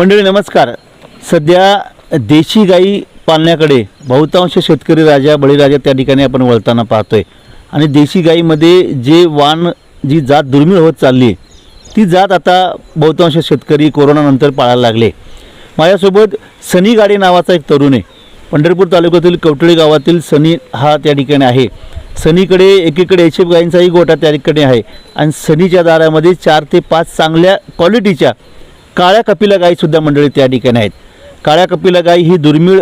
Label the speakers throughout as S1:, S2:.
S1: मंडळी नमस्कार. सध्या देशी गाई पालण्याकडे बहुतांश शेतकरी राजा बळीराजा त्या ठिकाणी आपण वळताना पाहतोय. आणि देशी गाईमध्ये जे वाण जी जात दुर्मिळ होत चालली आहे, ती जात आता बहुतांश शेतकरी कोरोनानंतर पाळायला लागले. माझ्यासोबत सनी गाडे नावाचा एक तरुण आहे. पंढरपूर तालुक्यातील कवटळी गावातील सनी हा त्या ठिकाणी आहे. सनीकडे एकीकडे एच एफ गायींचाही गोठा त्या ठिकाणी आहे. आणि सनीच्या दारामध्ये चार ते पाच चांगल्या क्वालिटीच्या काळ्या कपिला गाईसुद्धा मंडळी त्या ठिकाणी आहेत. काळ्या कपिला गाई ही दुर्मिळ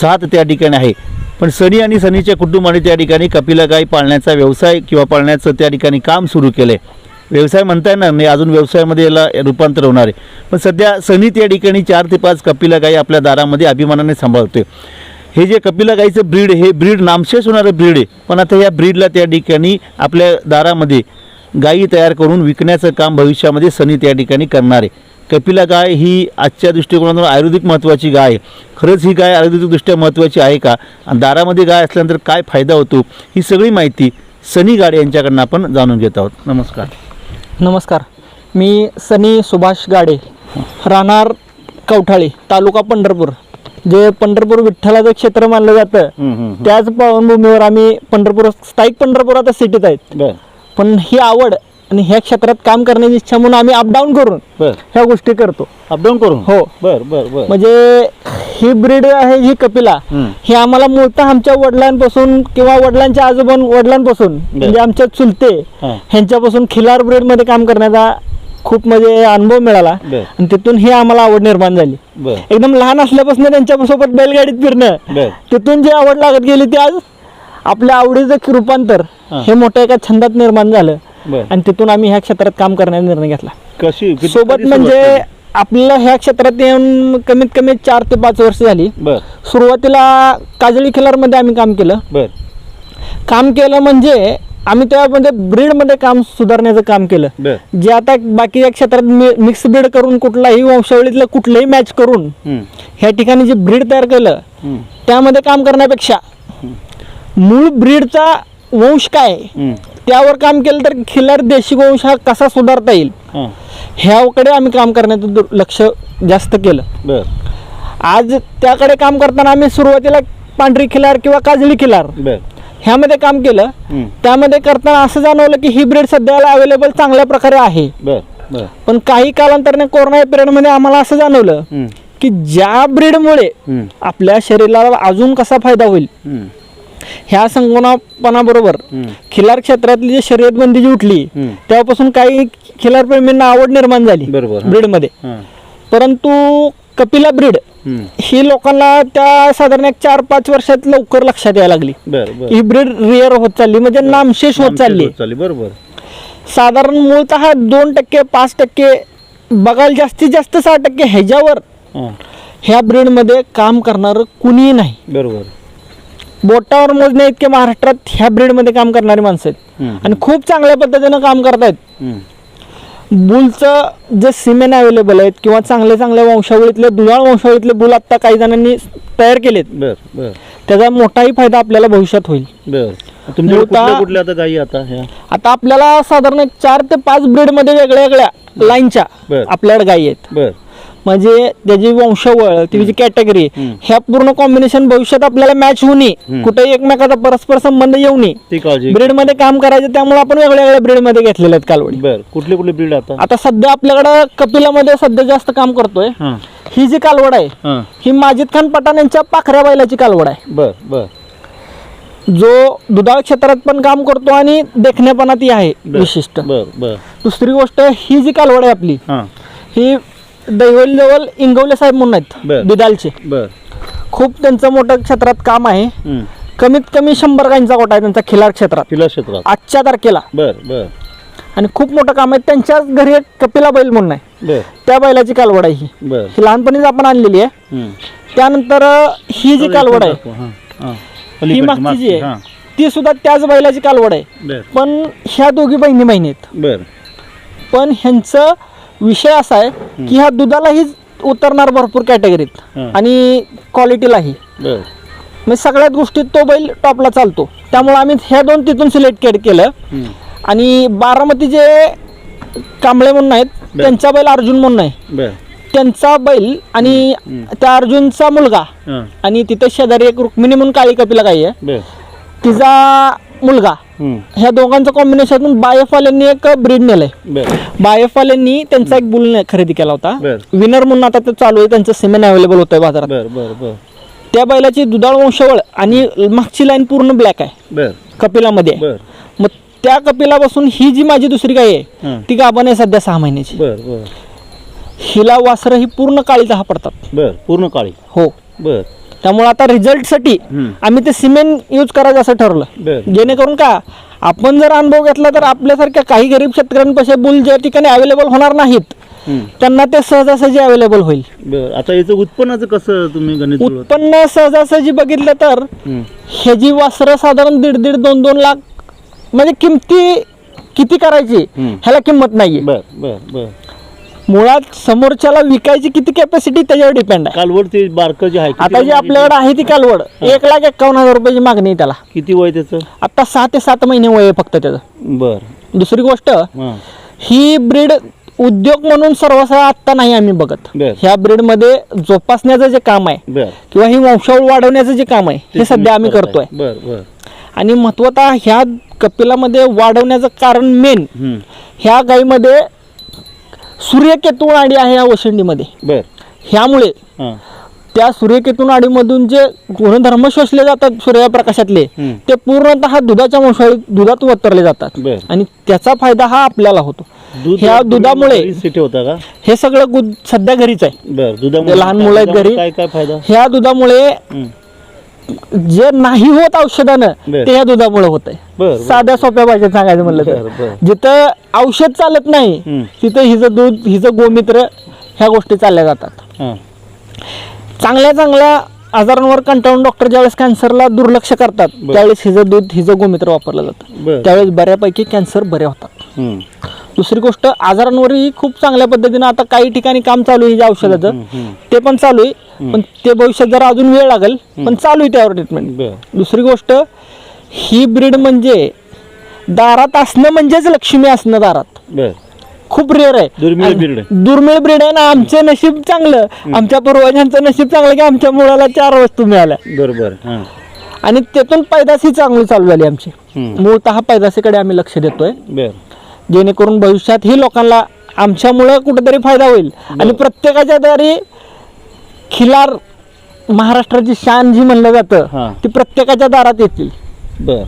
S1: जात त्या ठिकाणी आहे. पण सनी आणि सनीच्या कुटुंबाने त्या ठिकाणी कपिला गाय पाळण्याचा व्यवसाय किंवा पाळण्याचं त्या ठिकाणी काम सुरू केलं आहे. व्यवसाय म्हणता येणार नाही अजून व्यवसायामध्ये याला रूपांतर होणार आहे. पण सध्या सनी त्या ठिकाणी चार ते पाच कपिला गाई आपल्या दारामध्ये अभिमानाने सांभाळतोय. हे जे कपिला गाईचं ब्रीड हे ब्रीड नामशेष होणारं ब्रीड आहे. पण आता या ब्रीडला त्या ठिकाणी आपल्या दारामध्ये गायी तयार करून विकण्याचं काम भविष्यामध्ये सनी त्या ठिकाणी करणार आहे. कपिला गाय ही आजच्या दृष्टिकोनातून आयुर्वेदिक महत्त्वाची गाय. आहे खरंच ही गाय आयुर्वेदिकदृष्ट्या महत्त्वाची आहे का? आणि दारामध्ये गाय असल्यानंतर काय फायदा होतो? ही सगळी माहिती सनी गाडे यांच्याकडनं आपण जाणून घेत आहोत. नमस्कार.
S2: नमस्कार. मी सनी सुभाष गाडे राहणार कवठाळी तालुका पंढरपूर. जे पंढरपूर विठ्ठलाचं क्षेत्र मानलं जातं त्याच पावनभूमीवर आम्ही पंढरपूर स्थायिक पंढरपूर आता सिटीत आहेत. पण ही आवड आणि ह्या क्षेत्रात काम करण्याची इच्छा म्हणून आम्ही अपडाऊन करून
S1: बर.
S2: ह्या गोष्टी करतो.
S1: अपडाऊन करून?
S2: हो.
S1: बर बर बर.
S2: म्हणजे ही ब्रीड आहे ही कपिला.
S1: हम्म.
S2: ही आम्हाला मूळतः आमच्या वडिलांपासून किंवा वडिलांच्या आजोबा वडिलांपासून म्हणजे आमच्या चुलते
S1: हा.
S2: ह्यांच्यापासून खिलार ब्रीडमध्ये काम करण्याचा खूप म्हणजे अनुभव मिळाला.
S1: बर.
S2: आणि तिथून ही आम्हाला आवड निर्माण झाली.
S1: बर.
S2: एकदम लहान असल्यापासून त्यांच्यासोबत बैलगाडीत फिरणं.
S1: बर.
S2: तिथून जी आवड लागत गेली ती आज आपल्या आवडीचं रूपांतर
S1: हा.
S2: मोठ्या एका छंदात निर्माण झालं. आणि तिथून आम्ही ह्या क्षेत्रात काम करण्याचा निर्णय घेतला.
S1: कशी
S2: सोबत म्हणजे? आपल्याला ह्या क्षेत्रात येऊन कमीत कमी चार ते पाच वर्ष झाली. सुरुवातीला काजळी खिलारमध्ये आम्ही काम केलं. काम केलं म्हणजे आम्ही त्यामध्ये ब्रीडमध्ये काम सुधारण्याचं काम केलं. जे आता बाकीच्या क्षेत्रात मिक्स ब्रीड करून कुठलाही वंशावळीतलं कुठलंही मॅच करून ह्या ठिकाणी जे ब्रीड तयार केलं त्यामध्ये काम करण्यापेक्षा मूळ ब्रीडचा वंश काय? आहे, त्यावर काम केलं तर खिलार देशी वंश हा कसा सुधारता येईल?
S1: हा,
S2: ह्याकडे आम्ही काम करण्याचं दु- लक्ष जास्त केलं.
S1: बर.
S2: आज त्याकडे काम करताना आम्ही सुरुवातीला पांढरी खिलार किंवा काजळी खिलार
S1: बर.
S2: ह्यामध्ये काम केलं.
S1: हम्म,
S2: त्यामध्ये करताना असं जाणवलं की ही ब्रीड सध्याला अवेलेबल चांगल्या प्रकारे आहे.
S1: बर बर.
S2: पण काही कालांतराने कोरोना पिरियडमध्ये आम्हाला असं जाणवलं
S1: हम्म,
S2: की ज्या ब्रीडमुळे
S1: हम्म,
S2: आपल्या शरीराला अजून कसा फायदा होईल?
S1: हम्म,
S2: ह्या संगोपनाबरोबर खिलार क्षेत्रातली जी शर्यत बंदी जी उठली. तेव्हापासून काही खिलार प्रेमींना आवड निर्माण झाली
S1: बरोबर.
S2: ब्रीडमध्ये.
S1: हा,
S2: परंतु कपिला ब्रीड ही लोकांना त्या साधारण एक चार पाच वर्षात लवकर लक्षात यायला लागली. ही ब्रीड रिअर होत चालली म्हणजे नामशेष होत चालली.
S1: बरोबर.
S2: साधारण मूळतः दोन टक्के पाच टक्के बघायला जास्तीत जास्त सहा टक्के ह्याच्यावर ह्या ब्रीडमध्ये काम करणारं कुणीही नाही.
S1: बरोबर.
S2: बोटावर मोजण्या इतके महाराष्ट्रात ह्या ब्रीडमध्ये काम करणारी माणसं आहेत. आणि खूप चांगल्या पद्धतीनं काम करतायत. बुलचं जे सिमेन अवेलेबल आहेत किंवा चांगले चांगल्या वंशावळीतले दुधाळ वंशावळीतले बुल आत्ता काही जणांनी तयार केलेत. त्याचा मोठाही फायदा आपल्याला भविष्यात होईल.
S1: आता आता
S2: आता आपल्याला साधारण चार ते पाच ब्रीडमध्ये वेगळ्या वेगळ्या लाईनच्या. आपल्याकडे गायी आहेत.
S1: बर.
S2: म्हणजे त्याची वंशावळ त्याची कॅटेगरी. ह्या पूर्ण कॉम्बिनेशन भविष्यात आपल्याला मॅच होऊ नये
S1: हम्म.
S2: कुठेही एकमेकाचा परस्पर संबंध येऊ नये
S1: ती
S2: ब्रीडमध्ये काम करायचं त्यामुळे आपण वेगळ्या वेगळ्या ब्रीडमध्ये घेतलेले आहेत कालवडी.
S1: कुठले कुठले ब्रीड आता?
S2: आता सध्या आपल्याकडे कपिलामध्ये सध्या जास्त काम करतोय.
S1: हा.
S2: जी कालवड आहे
S1: हा.
S2: माजिद खान पठाण यांच्या पाखऱ्या बैलाची कालवड आहे.
S1: बर बर.
S2: जो दुधाळ क्षेत्रात पण काम करतो आणि देखण्यापणातही आहे
S1: बर.
S2: विशिष्ट.
S1: बर बर.
S2: दुसरी गोष्ट ही जी कालवड आहे आपली
S1: हा
S2: ही दैवली जवळ इंगवले साहेब म्हणून
S1: बर.
S2: आहेत बिदालचे
S1: बर.
S2: खूप त्यांचं मोठं क्षेत्रात काम आहे.
S1: हम्म.
S2: कमीत कमी शंभर गाईंचा कोटा आहे त्यांचा खिलार क्षेत्रात.
S1: किल्ला क्षेत्रात.
S2: आजच्या तारखेला.
S1: बर बर.
S2: आणि खूप मोठं काम आहे. त्यांच्याच घरी एक कपिला बैल म्हणून आहे.
S1: बर.
S2: त्या बैलाची कालवड आहे ही.
S1: बर.
S2: ही लहानपणीच आपण आणलेली आहे.
S1: हम्म.
S2: त्यानंतर अ, ही जी कालवड आहे
S1: हा, हा.
S2: ही
S1: पलीकडची,
S2: मागची जी
S1: हा.
S2: आहे ती सुद्धा त्याच बैलाची कालवड आहे.
S1: बर.
S2: पण ह्या दोघी बहिणी बहिणी आहेत.
S1: बर.
S2: पण ह्यांचं विषय असा आहे की ह्या दुधालाही उतरणार भरपूर कॅटेगरीत
S1: हा.
S2: आणि क्वालिटीलाही
S1: बर.
S2: म्हणजे सगळ्यात गोष्टीत तो बैल टॉपला चालतो. त्यामुळे आम्ही ह्या दोन तिथून सिलेक्ट केलं.
S1: हम्म.
S2: आणि बारामती जे कांबळे म्हणून आहेत त्यांचा बैल अर्जुन म्हणून आहे.
S1: बर.
S2: त्यांचा बैल आणि त्या अर्जुनचा मुलगा
S1: हां.
S2: आणि तिथे शेजारी एक रुक्मिणी म्हणून काळी कपिला गाई आहे.
S1: बर.
S2: तिचा मुलगा. ह्या दोघांचं कॉम्बिनेशन बायफवाल्यांनी एक ब्रीड नेलंय. बायफवाल्यांनी त्यांचा एक बुल खरेदी केला होता. विनर म्हणून आता ते चालू आहे त्यांचं सिमेंट अवेलेबल होतं बाजारात.
S1: बर बर
S2: त्या बैलाची दुधाळ वंशावळ आणि मागची लाईन पूर्ण ब्लॅक आहे. कपिलामध्ये. आहे. मग त्या कपिलापासून ही जी माझी दुसरी गाय आहे ती गाभण आहे सध्या सहा महिन्याची. हिला वासरं ही पूर्ण काळी दहा पडतात
S1: पूर्ण काळी.
S2: हो.
S1: बर.
S2: त्यामुळे आता रिझल्टसाठी. आम्ही ते सिमेंट यूज करायचं असं ठरलं
S1: बर
S2: जेणेकरून का आपण जर अनुभव घेतला तर आपल्यासारख्या काही गरीब शेतकऱ्यांपाशी बुल ज्या ठिकाणी अवेलेबल होणार नाहीत. त्यांना ते सहजासहजी अवेलेबल होईल
S1: आता याचं उत्पन्नाचं कसं तुम्ही गणित?
S2: उत्पन्न सहजासहजी बघितलं तर
S1: हम्म.
S2: ह्याची वासरं साधारण दीड दीड दोन दोन लाख म्हणजे किमती किती करायची. ह्याला किंमत नाहीये मुळात समोरच्याला विकायची किती कॅपॅसिटी त्याच्यावर डिपेंड आहे.
S1: कालवड ते बारकं जे आहे किती
S2: आता जी
S1: वय
S2: आपल्याकडे आहे ती कालवड. एक लाख एक्कावन्न हजार रुपयाची मागणी आहे त्याला.
S1: किती वय त्याचं?
S2: आता सहा ते सात महिने वय आहे फक्त त्याचं.
S1: बर.
S2: दुसरी गोष्ट
S1: हां.
S2: ही ब्रीड उद्योग म्हणून सर्वसा आत्ता नाही आम्ही बघत.
S1: बर.
S2: ह्या ब्रीडमध्ये जोपासण्याचं जे काम आहे
S1: बर.
S2: किंवा ही वंशावळ वाढवण्याचं जे काम आहे हे सध्या आम्ही
S1: करताय.
S2: करतोय.
S1: बर बर.
S2: आणि महत्वतः ह्या कपिलामध्ये वाढवण्याचं कारण मेन
S1: हम्म.
S2: ह्या गाईमध्ये सूर्यकेतू नाडी आहे या वशिंडीमध्ये
S1: बर
S2: ह्यामुळे
S1: हां
S2: त्या सूर्यकेतू नाडीमधून जे गुणधर्म शोषले जातात सूर्यप्रकाशातले
S1: हम्म.
S2: ते पूर्णतः दुधाच्या वंशावळीत दुधात उतरले जातात
S1: बर.
S2: आणि त्याचा फायदा हा आपल्याला होतो
S1: दूध
S2: ह्या दुधामुळे
S1: घरीच सिटी होता का
S2: हे सगळं गुद सध्या घरीच आहे
S1: बर दुधामुळे
S2: लहान मुलं आहेत घरी.
S1: काय काय फायदा
S2: ह्या दुधामुळे
S1: हम्म.
S2: जे नाही होत औषधानं. ते ह्या दुधामुळे होत आहे. साध्या सोप्या भाषेत सांगायचं म्हणलं तर. जिथं औषध चालत नाही. तिथं हिचं दूध हिचं गोमित्र ह्या गोष्टी चालल्या जातात
S1: हां
S2: चांगल्या चांगल्या आजारांवर कंटाळून डॉक्टर ज्यावेळेस कॅन्सरला दुर्लक्ष करतात. त्यावेळेस हिचं दूध हिचं गोमित्र वापरलं जातं त्यावेळेस बऱ्यापैकी कॅन्सर बरे होतात. दुसरी गोष्ट आजारांवरही खूप चांगल्या पद्धतीनं आता काही ठिकाणी काम चालू आहे औषधाचं. ते पण चालू आहे. पण ते भविष्यात जरा अजून वेळ लागेल. पण चालू आहे त्यावर ट्रीटमेंट दुसरी गोष्ट ही ब्रीड म्हणजे दारात असणं म्हणजेच लक्ष्मी असणं दारात. खूप रेअर आहे.
S1: दुर्मिळ आहे.
S2: दुर्मिळ ब्रीड आहे ना आमचं नशीब चांगलं. आमच्या पूर्वजांचं नशीब चांगलं की आमच्या मुलाला चार वस्तू मिळाल्या.
S1: बर बर हां.
S2: आणि त्यातून पैदास ही चांगली चालू झाली आमची. मूळतः पैदासीकडे आम्ही लक्ष देतोय. जेणेकरून भविष्यात ही लोकांना आमच्यामुळं कुठेतरी फायदा होईल. आणि प्रत्येकाच्या दारी खिलार महाराष्ट्राची शान जी म्हणलं. जातं ती प्रत्येकाच्या दारात येतील.
S1: बर.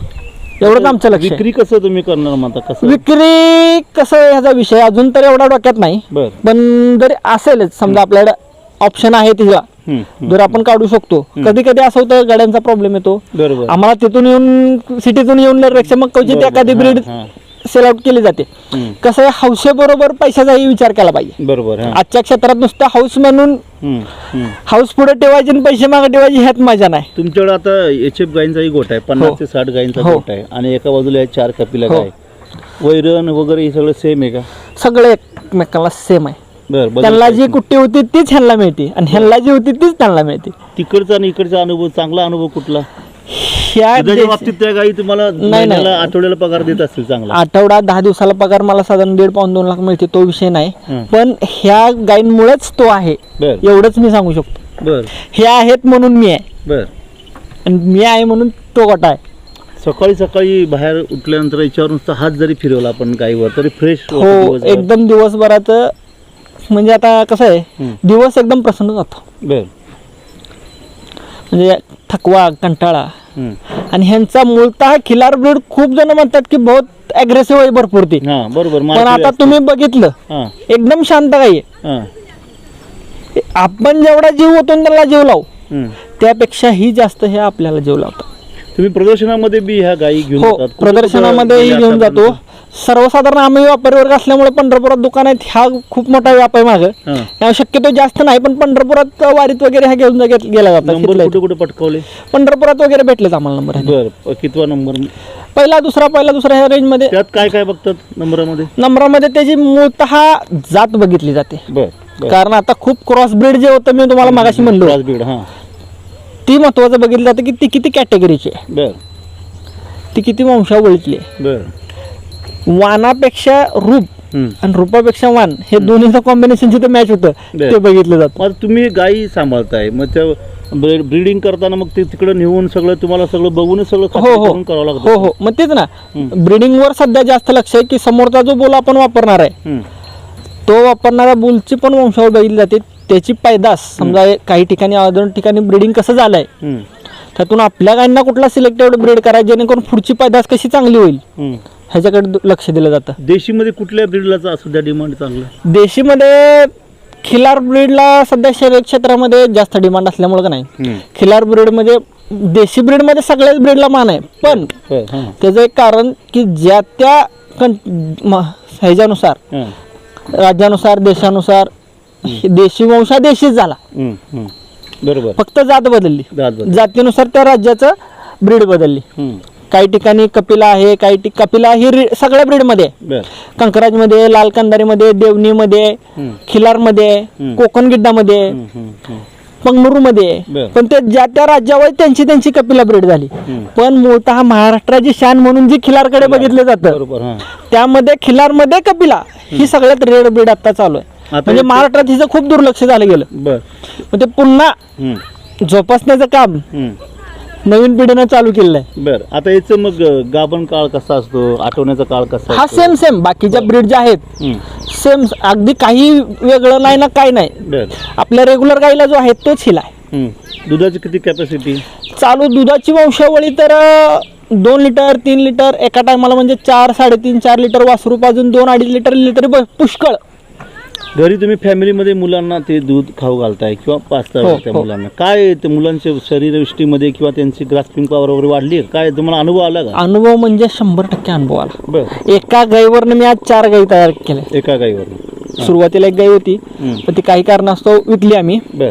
S2: एवढंच आमचं लक्ष.
S1: विक्री कसं तुम्ही करणार कसं?
S2: विक्री कसं ह्याचा विषय? अजून तर एवढा डोक्यात नाही.
S1: बर.
S2: पण जरी असेलच समजा आपल्याकडे ऑप्शन आहे तिला. जर आपण काढू शकतो. कधी कधी असं होतं गाड्यांचा प्रॉब्लेम येतो. आम्हाला तिथून येऊन सिटीतून येऊन मग क्वचित. एखादी ब्रीड. सेल आउट केली जाते. कसं आहे हौसेबरोबर पैशाचाही विचार केला पाहिजे
S1: बरोबर हां
S2: आजच्या क्षेत्रात नुसतं हाऊस म्हणून
S1: हम्म, हम्म.
S2: हाऊस पुढे ठेवायचे आणि पैसे मागे ठेवायचे ह्यात मजा नाही
S1: तुमच्याकडे आता एच एफ गायींचाही गोट आहे पन्नास
S2: हो.
S1: ते साठ गायींचा
S2: हो.
S1: गोट आहे आणि एका बाजूला आहे चार कपिला
S2: हो.
S1: गाय वैरण वगैरे हे सगळं सेम आहे का
S2: सगळे एकमेकांना सेम आहे
S1: बर
S2: त्यांना? जी कुट्टी होती तीच ह्यांना मिळते आणि ह्यांना जी होती तीच त्यांना मिळते
S1: तिकडचा आणि इकडचा अनुभव चांगला अनुभव कुठला
S2: ह्या
S1: दुधाच्या
S2: देश-
S1: बाबतीत त्या गायी तुम्हाला
S2: नाही.
S1: महिन्याला आठवड्याला पगार देत असतील चांगला.
S2: आठवडा दहा दिवसाला पगार मला साधारण दीड पाऊन दोन लाख मिळते तो विषय नाही.
S1: हं.
S2: पण ह्या गायींमुळेच तो आहे.
S1: बर.
S2: एवढंच मी सांगू शकतो.
S1: बर.
S2: हे आहेत म्हणून मी आहे.
S1: बर.
S2: आणि मी आहे म्हणून तो गोटा आहे.
S1: सकाळी सकाळी बाहेर उठल्यानंतर याच्यावर नुसता हात जरी फिरवला आपण गायीवर तरी फ्रेश
S2: हो एकदम दिवसभराचं म्हणजे आता कसं आहे
S1: हं.
S2: दिवस एकदम प्रसन्न जातो.
S1: बर.
S2: म्हणजे थकवा कंटाळा
S1: हम्म.
S2: आणि ह्यांचा मूळतः खिलार ब्रीड खूप जण म्हणतात की बहुत अग्रेसिव्ह आहे भरपूर ती
S1: हा बरोबर
S2: पण आता. तुम्ही बघितलं
S1: हा
S2: एकदम शांत काही
S1: हा
S2: आपण जेवढा जीव होतो त्याला जीव लावू
S1: हम्म.
S2: त्यापेक्षाही जास्त हे आपल्याला जीव लावतात
S1: तुम्ही प्रदर्शनामध्ये बी ह्या गायी घेऊन
S2: हो
S1: जातात कुठं-
S2: प्रदर्शनामध्ये
S1: कुठं
S2: घेऊन जातो
S1: आतापर्यंत?
S2: सर्वसाधारण आम्ही व्यापारी वर्ग असल्यामुळे पंढरपुरात दुकान आहेत ह्या खूप मोठा व्याप आहे. माझं
S1: हा.
S2: शक्यतो जास्त नाही पण पंढरपुरात वारीत वगैरे ह्या घेऊन जा- गेल्या जातात
S1: नंबर
S2: तिथल्या
S1: कुठे कुठे पटकावले.
S2: पंढरपुरात वगैरे भेटलेच आम्हाला नंबर
S1: बर कितवा नंबर?
S2: पहिला दुसरा पहिला दुसरा ह्या रेंजमध्ये
S1: त्यात काय काय बघतात नंबरामध्ये?
S2: नंबरामध्ये त्याची मूळतः जात बघितली जाते.
S1: बर
S2: कारण आता खूप क्रॉस ब्रीड जे होतं मी तुम्हाला मागाशी म्हणलो.
S1: ब्रीड हा.
S2: ती महत्वाचं बघितलं जातं की ती किती कॅटेगरीची आहे.
S1: बर.
S2: ती किती वंशावळीतली आहे.
S1: बर.
S2: वानापेक्षा रूप. आणि रुपापेक्षा वान हे दोन्हीचं कॉम्बिनेशन जिथे मॅच होतं
S1: बर.
S2: ते बघितलं जातं
S1: मग तुम्ही गायी सांभाळताय मग त्या ब्रीडिंग करताना मग ते तिकडे नेऊन सगळं तुम्हाला सगळं बघूनच सगळं
S2: हो
S1: खात्री
S2: हो
S1: करून करावं लागतं
S2: हो हो मग तेच ना. ब्रिडिंग वर सध्या जास्त लक्ष आहे की समोरचा जो बोल आपण वापरणार आहे
S1: हम्म.
S2: तो वापरणाऱ्या बुलची पण वंशावळ बघितली जाते त्याची पैदास समजा काही ठिकाणी अजून ठिकाणी ब्रिडिंग कसं झालंय
S1: हम्म.
S2: त्यातून आपल्या गायींना कुठला सिलेक्टेड ब्रीड करायचं जेणेकरून पुढची पैदास कशी चांगली होईल
S1: हम्म.
S2: ह्याच्याकडे दु- लक्ष दिलं जातं
S1: देशीमध्ये कुठल्या ब्रीडला सध्या डिमांड चांगलं
S2: देशीमध्ये खिलार ब्रीडला सध्या शर्यत क्षेत्रामध्ये जास्त डिमांड असल्यामुळे का नाही
S1: हम्म.
S2: खिलार ब्रीडमध्ये देशी ब्रीडमध्ये सगळ्याच ब्रीडला मान आहे पण
S1: हां.
S2: त्याचं एक कारण की ज्या त्या कं म- ह्याच्यानुसार
S1: हां.
S2: राज्यानुसार देशानुसार देशी वंश हा देशीच झाला
S1: हम्म. हम्म. बरोबर
S2: फक्त जात बदलली. जातीनुसार त्या राज्याचं ब्रीड बदलली
S1: हम्म.
S2: काही ठिकाणी कपिला आहे काही ठिक कपिला ही रि- सगळ्या ब्रीडमध्ये आहे
S1: बर
S2: कंकराजमध्ये लाल कंदारीमध्ये देवणीमध्ये
S1: हम्म.
S2: खिलारमध्ये
S1: हम्म.
S2: कोकण गिड्डामध्ये
S1: हम्म. हम्म. बर.
S2: पण ते ज्या त्या राज्यावर त्यांची त्यांची कपिला ब्रीड झाली
S1: हम्म.
S2: पण मूळतः महाराष्ट्राची शान म्हणून जी खिलारकडे बघितलं जातं
S1: बरोबर हां
S2: त्यामध्ये खिलारमध्ये कपिला ही सगळ्यात रेड ब्रीड आता चालू आहे म्हणजे महाराष्ट्रात हिचं खूप दुर्लक्ष झालं गेलं.
S1: बर.
S2: मग ते पुन्हा. जोपासण्याचं काम. नवीन पिढीनं चालू केलेलं आहे
S1: बर. आता याचं मग गाभण काळ कसा असतो? आठवण्याचा काळ कसा
S2: हा? सेम सेम बाकीच्या ब्रीड ज्या आहेत. सेम अगदी काही वेगळं नाही ना काही नाही. आपल्या रेग्युलर गाईला जो आहे तोच हिला आहे.
S1: दुधाची किती कॅपॅसिटी
S2: चालू दुधाची वंशावळी तर दोन लिटर तीन लिटर एका टायमाला म्हणजे चार साडेतीन चार लिटर वासरू पाजून दोन अडीच लिटर लिटर पुष्कळ.
S1: घरी तुम्ही फॅमिलीमध्ये मुलांना ते दूध खाऊ घालताय किंवा पाचता
S2: हो,
S1: त्या
S2: हो.
S1: मुलांना. काय ते मुलांच्या शरीरयष्टीमध्ये किंवा त्यांची ग्रास्पिंग पॉवर वगैरे वाढली आहे? काय तुम्हाला अनुभव आला का?
S2: अनुभव म्हणजे शंभर टक्के अनुभव आला.
S1: बर.
S2: एका गाईवरनं मी आज चार गाई तयार केल्या.
S1: एका गाईवर
S2: सुरुवातीला एक गाई होती
S1: हम्म.
S2: पण ती काही कारणास्तव विकली आम्ही.
S1: बर.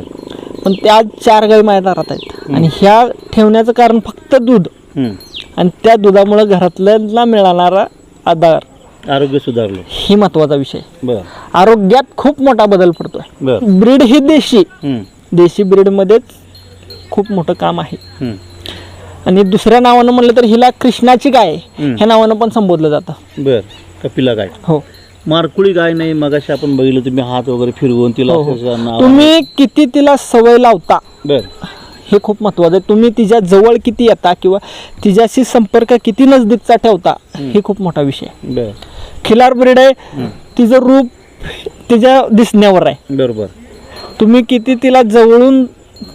S2: पण त्या आज चार गाई माझ्या दारात आहेत. आणि ह्या ठेवण्याचं कारण फक्त दूध.
S1: हम्म.
S2: आणि त्या दुधामुळे घरातल्याला मिळणारा आधार.
S1: आरोग्य सुधारलं.
S2: ही महत्त्वाचा विषय.
S1: बर.
S2: आरोग्यात खूप मोठा बदल पडतोय.
S1: बर.
S2: ब्रीड ही देशी.
S1: हम्म.
S2: देशी ब्रीडमध्येच खूप मोठं काम आहे.
S1: हम्म.
S2: आणि दुसऱ्या नावानं म्हणलं तर हिला कृष्णाची गाय
S1: हम्म.
S2: ह्या नावानं पण संबोधलं जातं.
S1: बर. कपिला गाय.
S2: हो.
S1: मारकुळी गाय नाही मगाशी आपण बघितलं तुम्ही हात वगैरे फिरवून तिला
S2: हो, हो.
S1: नाव-
S2: तुम्ही किती तिला सवय लावता
S1: बर.
S2: हे खूप महत्वाचं आहे. तुम्ही तिच्या जवळ किती येता किंवा तिच्याशी संपर्क किती नजदीकचा ठेवता हे खूप मोठा विषय आहे.
S1: बर.
S2: खिलार ब्रीड आहे. तिचं रूप तिच्या दिसण्यावर आहे.
S1: बरोबर.
S2: तुम्ही किती तिला जवळून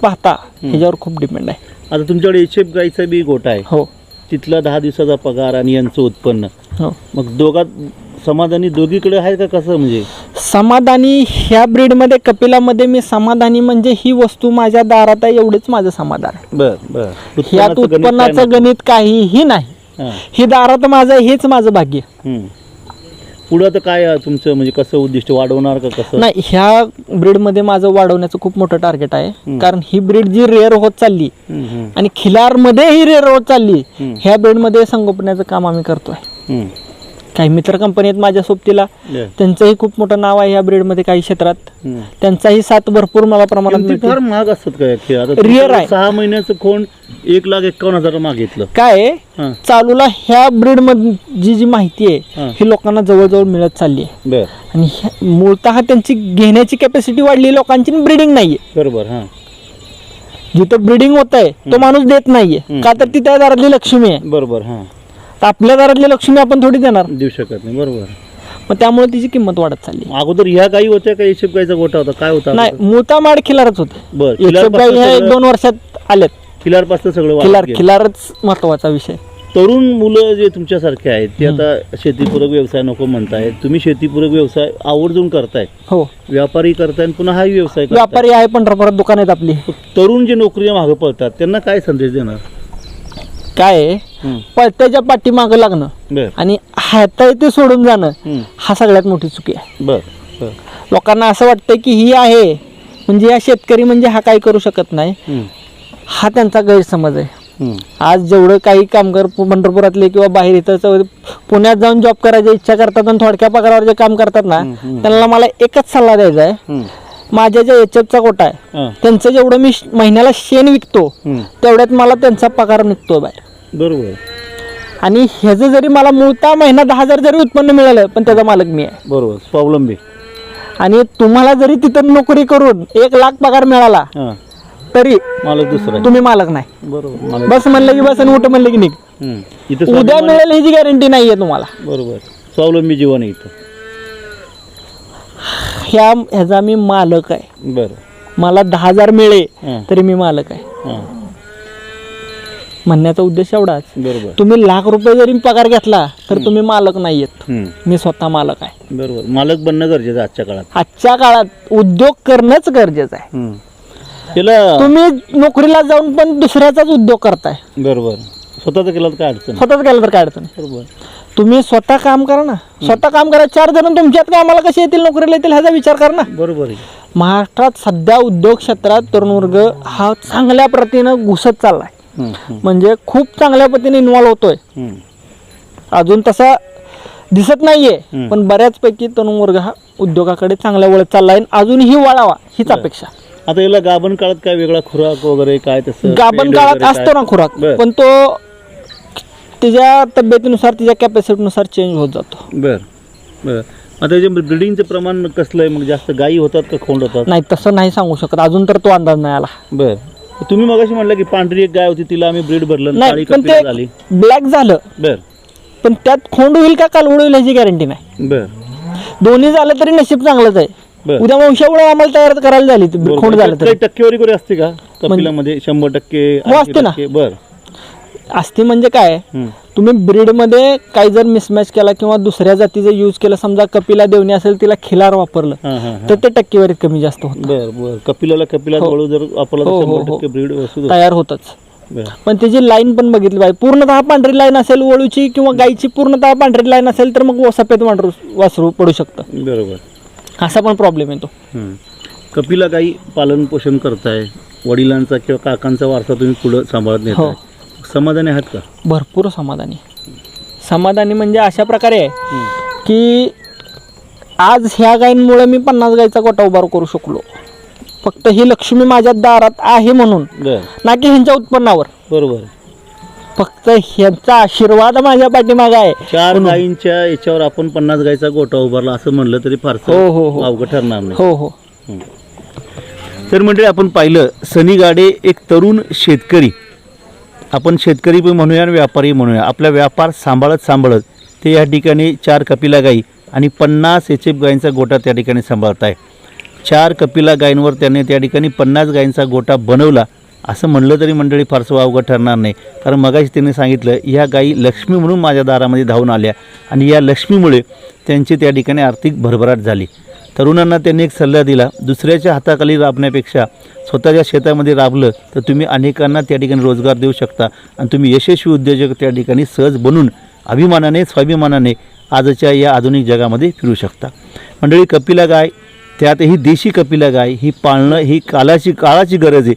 S2: पाहता ह्याच्यावर खूप डिपेंड आहे.
S1: आता तुमच्याकडे एफ गाईचा बी गोठा आहे.
S2: हो.
S1: तिथला दहा दिवसाचा पगार आणि यांचं उत्पन्न.
S2: हो.
S1: मग दोघात समाधानी दोघीकडे आहे का कसं म्हणजे?
S2: समाधानी ह्या ब्रीडमध्ये कपिलामध्ये मी समाधानी म्हणजे ही वस्तू माझ्या दारात आहे एवढंच माझं समाधान आहे.
S1: बर बर.
S2: ह्यात उत्पन्नाचं गणित काहीही नाही.
S1: हां.
S2: ही दारात माझं हेच माझं भाग्य.
S1: हम्म. पुढं तर काय आहे तुमचं म्हणजे कसं उद्दिष्ट वाढवणार का कसं
S2: नाही ह्या ब्रीडमध्ये माझं वाढवण्याचं खूप मोठं टार्गेट आहे. कारण ही ब्रीड जी रेअर होत चालली
S1: हम्म, हम्म,
S2: आणि खिलारमध्ये ही रेअर होत चालली. ह्या ब्रीडमध्ये संगोपनाचं काम आम्ही करतोय
S1: हम्म.
S2: काही मित्र कंपनी आहेत माझ्या सोबतीला. त्यांचंही खूप मोठं नाव आहे ह्या ब्रीडमध्ये काही क्षेत्रात. त्यांचाही साथ भरपूर मला प्रमाणात
S1: फार महाग असतात काय तुमच्याकडे
S2: आहे.
S1: सहा महिन्याचं कोण एक लाख एकावन्न हजार मागितलं
S2: काय चालूला ह्या ब्रीड जी जी माहिती आहे
S1: हां.
S2: लोकांना जवळजवळ मिळत चालली आहे. आणि मूळतः त्यांची घेण्याची कॅपॅसिटी वाढली लोकांची ब्रीडिंग नाहीये.
S1: बरोबर हां.
S2: जिथं ब्रीडिंग होत आहे तो माणूस देत नाहीये. का तर ती त्या दारातली लक्ष्मी आहे.
S1: बरोबर हां.
S2: तर आपल्या दारातली लक्ष्मी आपण थोडी देणार.
S1: देऊ शकत नाही बरोबर.
S2: मग त्यामुळे तिची किंमत वाढत चालली.
S1: अगोदर ह्या गाई होत्या का एफ गाईचा गोठा होता? काय होता
S2: नाही मूळता माड खिलारच होते.
S1: बर
S2: एक गाई ह्या एक दोन वर्षात आल्यात.
S1: खिलार सगळं वाढत
S2: खिलार
S1: गेलं.
S2: खिलारच महत्त्वाचा विषय.
S1: तरुण मुलं जे तुमच्यासारखे आहेत ते आता शेतीपूरक व्यवसाय नको म्हणतायत. तुम्ही शेतीपूरक व्यवसाय आवर्जून करताय.
S2: हो.
S1: व्यापारी करताय आणि पुन्हा हाही व्यवसाय करताय.
S2: व्यापारी आहे पंढरपुरात दुकान आहेत आपली.
S1: तरुण जे नोकरीच्या मागे पळतात त्यांना काय संदेश देणार?
S2: काय आहे. पळत्याच्या पाठीमागं लागणं आणि हाताय ते सोडून जाणं. हा सगळ्यात मोठी चुकी आहे लोकांना असं वाटतं की ही आहे म्हणजे हा शेतकरी म्हणजे हा काही करू शकत नाही. हा त्यांचा गैरसमज आहे. आज जेवढं काही कामगार पंढरपुरातले किंवा बाहेर इथं पुण्यात जाऊन जॉब करायची इच्छा करतात आणि थोडक्या पगारावर जे काम करतात ना. त्यांना मला एकच सल्ला द्यायचा आहे. माझ्या ज्या एचएफचा कोटा आहे. त्यांचं जेवढं मी महिन्याला शेण विकतो. तेवढ्यात मला त्यांचा पगार निघतो बाहेर.
S1: बरोबर.
S2: आणि ह्याचं जरी मला मूळता महिना दहा हजार जरी उत्पन्न मिळालं पण त्याचा मालक मी आहे.
S1: बरोबर. स्वावलंबी
S2: आणि तुम्हाला जरी तिथं नोकरी करून एक लाख पगार मिळाला तरी
S1: मालक दुसरा
S2: तुम्ही मालक नाही.
S1: बरोबर.
S2: बस म्हणलं की बस आणि उठ म्हणलं की निघ. उद्या मिळेल ह्याची गॅरंटी नाहीये तुम्हाला.
S1: बरोबर. स्वावलंबी जीवन आहे इथं.
S2: ह्या ह्याचा मी मालक आहे.
S1: बरं.
S2: मला दहा हजार मिळे
S1: हां.
S2: तरी मी मालक आहे.
S1: हां.
S2: म्हणण्याचा उद्देश एवढाच.
S1: बरोबर.
S2: तुम्ही लाख रुपये जरी पगार घेतला तर तुम्ही मालक नाहीयेत.
S1: हम्म.
S2: मी स्वतः मालक आहे.
S1: बरोबर. मालक बनणं गरजेचं आहे आजच्या काळात.
S2: आजच्या काळात उद्योग करणंच गरजेचं आहे.
S1: हम्म. त्याला
S2: तुम्ही नोकरीला जाऊन पण दुसऱ्याचाच उद्योग करताय.
S1: बरोबर. स्वतःच केलं तर काय अडचण.
S2: स्वतःच केलं तर काय अडचण नाही.
S1: बरोबर.
S2: तुम्ही स्वतः काम करा ना. स्वतः काम करा. चार जण तुमच्यात कामाला कसे येतील नोकरीला येतील ह्याचा विचार करा ना.
S1: बरोबर आहे.
S2: महाराष्ट्रात सध्या उद्योग क्षेत्रात तरुण वर्ग हा चांगल्या प्रतीनं घुसत चाललाय. म्हणजे खूप चांगल्या पद्धतीने इन्व्हॉल्व होतोय. अजून तसा दिसत नाहीये. पण बऱ्याचपैकी तरुण वर्ग हा उद्योगाकडे चांगल्या वळत चाललाय आणि अजूनही वळावा हीच अपेक्षा.
S1: आता याला गाभण काळात काय वेगळा खुराक वगैरे काय तसं?
S2: गाभण काळात असतो
S1: काय?
S2: ना खुराक. पण तो तिच्या तब्येतीनुसार तिच्या कॅपॅसिटीनुसार चेंज होत जातो.
S1: बर बर. आता याच्या ब्रिडिंगचं प्रमाण कसलं आहे? मग जास्त गायी होतात का खोंड होतात?
S2: नाही तसं नाही सांगू शकत. अजून तर तो अंदाज नाही आला.
S1: बर. तुम्ही मगाशी म्हटलं की पांढरी एक गाय होती तिला आम्ही ब्रीड भरलं काळी
S2: नाही पण
S1: कपिला
S2: ते
S1: झाली.
S2: ब्लॅक झालं.
S1: बर.
S2: पण त्यात खोंड होईल का कालवड होईल ह्याची गॅरंटी नाही.
S1: बर.
S2: दोन्ही झालं तरी नशीब चांगलंच आहे.
S1: बर.
S2: उद्या वंशावळ आम्हाला तयार करायला झाली ती. खोंड झालं
S1: काही
S2: तरी
S1: टक्केवारी वगैरे असते का? कपिलामध्ये शंभर टक्के
S2: हो, असते
S1: 80
S2: ना.
S1: बर.
S2: असते म्हणजे काय. तुम्ही ब्रीडमध्ये काही जर मिसमॅच केला किंवा दुसऱ्या जातीचं यूज केलं समजा कपिला देवणी असेल तिला खिलार वापरलं. तर ते टक्केवारीत कमी जास्त होत.
S1: कपिलाला कपिला
S2: हो.
S1: जर वापरला
S2: हो, हो, तयार होतच. पण त्याची लाईन पण बघितली पाहिजे. पूर्णतः पांढरी लाईन असेल वळूची किंवा गाईची पूर्णतः पांढरी लाईन असेल तर मग सफेद वांढरू वासरू पडू शकतं.
S1: बरोबर.
S2: असा पण प्रॉब्लेम येतो.
S1: कपिला गाई पालन पोषण करताय वडिलांचा किंवा काकांचा वारसा तुम्ही पुढं सांभाळत
S2: हो.
S1: समाधानी आहात का?
S2: भरपूर समाधानी. समाधानी म्हणजे अशा प्रकारे आहे की आज ह्या गायींमुळे मी पन्नास गायीचा गोटा उभार करू शकलो. फक्त ही लक्ष्मी माझ्या दारात आहे म्हणून
S1: बर.
S2: ना की ह्यांच्या उत्पन्नावर.
S1: बरोबर.
S2: फक्त ह्यांचा आशीर्वाद माझ्या पाठीमागे आहे.
S1: चार गायींच्या याच्यावर आपण पन्नास गायीचा गोटा उभारला असं म्हणलं तरी
S2: हो, हो,
S1: फारसं
S2: हो.
S1: अवघड ठरणार नाही.
S2: हो हो.
S1: तर म्हणजे आपण पाहिलं सनी गाडे एक तरुण शेतकरी. आपण शेतकरी पण म्हणूया आणि व्यापारी म्हणूया. आपला व्यापार सांभाळत सांभाळत ते या ठिकाणी चार कपिला गाई आणि पन्नास एच एफ गायींचा गोटा त्या ठिकाणी सांभाळत आहे चार कपिला गायींवर त्याने त्या ठिकाणी पन्नास गायींचा गोटा बनवला. असं म्हणलं तरी मंडळी फारसं अवघड ठरणार नाही. कारण मगाशी त्यांनी सांगितलं ह्या गायी लक्ष्मी म्हणून माझ्या दारामध्ये धावून आल्या आणि या लक्ष्मीमुळे त्यांची त्या ठिकाणी आर्थिक भरभराट झाली. तरुणांना त्यांनी एक सल्ला दिला दुसऱ्याच्या हाताखाली राबण्यापेक्षा स्वतःच्या शेतामध्ये राबलं तर तुम्ही अनेकांना त्या ठिकाणी रोजगार देऊ शकता आणि तुम्ही यशस्वी उद्योजक त्या ठिकाणी सहज बनून अभिमानाने स्वाभिमानाने आजच्या या आधुनिक जगामध्ये फिरू शकता. मंडळी कपिला गाय त्यातही देशी कपिला गाय ही पाळणं ही कालाची काळाची गरज आहे.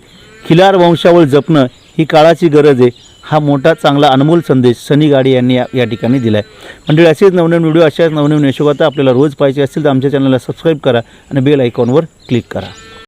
S1: खिलार वंशावळ जपणं ही काळाची गरज आहे. हा मोठा चांगला अनमोल संदेश सनी गाडी यांनी या या ठिकाणी दिला आहे मंडळी असेच नवनवीन व्हिडिओ अशाच नवनवीन यशोगाथा आपल्याला रोज पाहिजे असतील तर आमच्या चॅनलला सबस्क्राईब करा आणि बेल आयकॉनवर क्लिक करा.